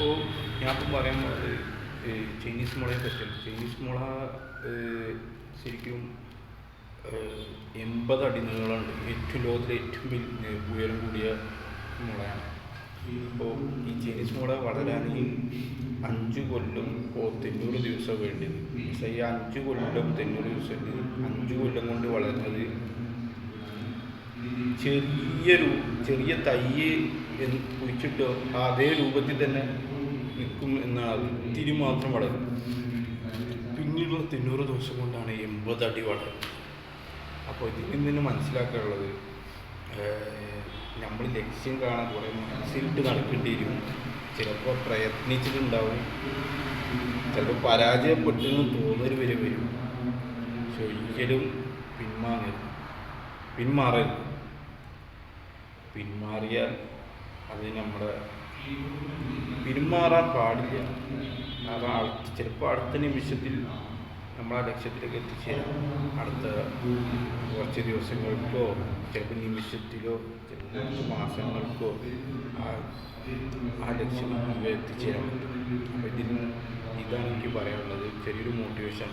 അപ്പോൾ ഞാൻ ഇപ്പം പറയാൻ പോകുന്നത് ചൈനീസ് മുളയെ പറ്റിയാണ്. ചൈനീസ് മുള ശരിക്കും എൺപത് അടി നീളമുണ്ട് ഏറ്റവും ലോകത്തിലെ ഏറ്റവും വലിയ ഉയരം കൂടിയ മുളയാണ്. അപ്പോൾ ഈ ചൈനീസ് മുള വളരാൻ അഞ്ച് കൊല്ലം ഓ തൊണ്ണൂറ് ദിവസം വേണ്ടി. പക്ഷേ ഈ അഞ്ച് കൊല്ലം തൊണ്ണൂറ് ദിവസം. അഞ്ച് കൊല്ലം കൊണ്ട് വളരുന്നത് ചെറിയൊരു ചെറിയ തയ്യ് എന്ന് കുഴിച്ചിട്ടോ അതേ രൂപത്തിൽ തന്നെ നിൽക്കും എന്നാണ്. ഇത്തിരി മാത്രം വളരും. പിന്നീടുള്ള തൊണ്ണൂറ് ദിവസം കൊണ്ടാണ് എൺപത് അടി വളരുന്നത്. അപ്പോൾ ഇതിൽ നിന്ന് മനസ്സിലാക്കാനുള്ളത് നമ്മൾ ലക്ഷ്യം കാണാൻ കുറേ മനസ്സിലിട്ട് നടക്കേണ്ടി വരും ചിലപ്പോൾ പ്രയത്നിച്ചിട്ടുണ്ടാവും. ചിലപ്പോൾ പരാജയപ്പെട്ടെന്ന് തോന്നൽ വരെ വരും. പക്ഷെ ഒരിക്കലും പിന്മാറരുത് പിന്മാറരുത് പിന്മാറിയാൽ അത് നമ്മുടെ പിന്മാറാൻ പാടില്ല. കാരണം ചിലപ്പോൾ അടുത്ത നിമിഷത്തിൽ നമ്മൾ ആ ലക്ഷ്യത്തിലേക്ക് എത്തിച്ചേരാം. അടുത്ത കുറച്ച് ദിവസങ്ങൾക്കോ ചിലപ്പോൾ നിമിഷത്തിലോ ചിലപ്പോൾ മാസങ്ങൾക്കോ ആ ആ ലക്ഷ്യം എത്തിച്ചേരാൻ പറ്റും. അപ്പം ഇതിന് ഇതാണ് എനിക്ക് പറയാനുള്ളത്. ചെറിയൊരു മോട്ടിവേഷൻ